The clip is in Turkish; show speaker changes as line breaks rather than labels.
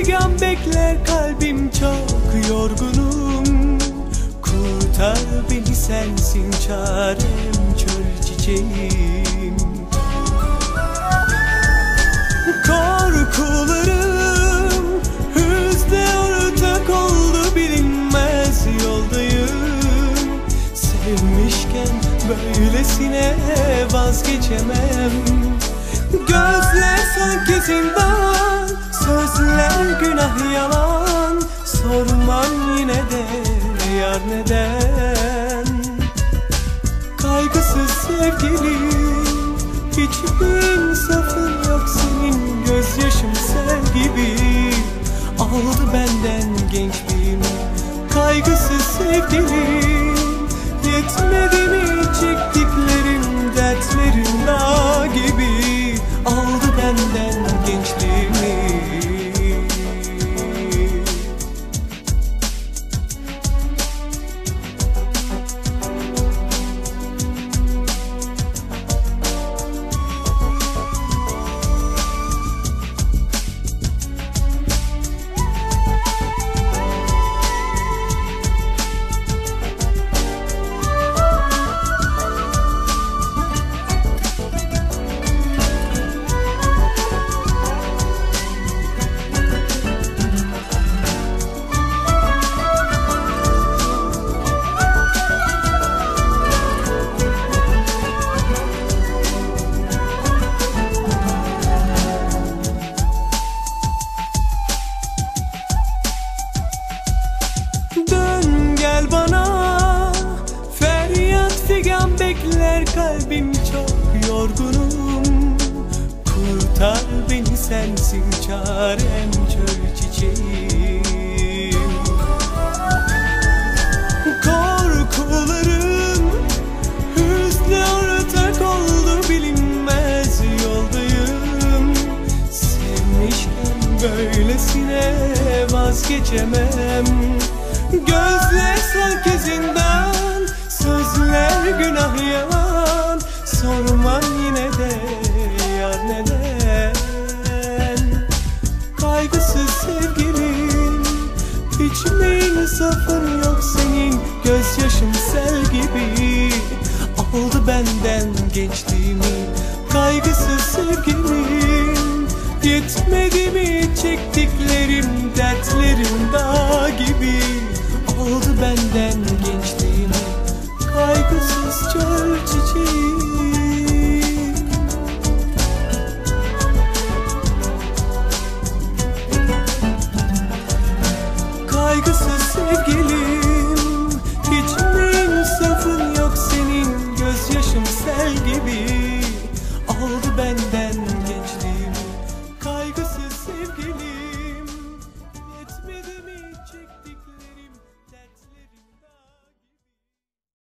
figan bekler kalbim çok yorgunum. Kurtar beni sensin çarem çöl çiçeğim. Korkularım hüzne ortak oldu bilinmez yoldayım. Sevmişken böylesine vazgeçemem. Gözler sanki zindan Günah yalan. Sorman yine de yar neden? Kaygısız sevgilim Hiçbir insafın yok senin bekler kalbim çok yorgunum. Kurtar beni sensin çarem çöl çiçeğim. Korkularım hüzne ortak oldu bilinmez yoldayım. Sevmişken böylesine vazgeçemem insafın yok senin Gözyaşım sel gibi. Aldı benden gençliğimi Kaygısız sevgilim. Yetmedi mi çektiklerim Dertlerim dağ gibi? Aldı benden gençliğimi Kaygısız çöl çiçeği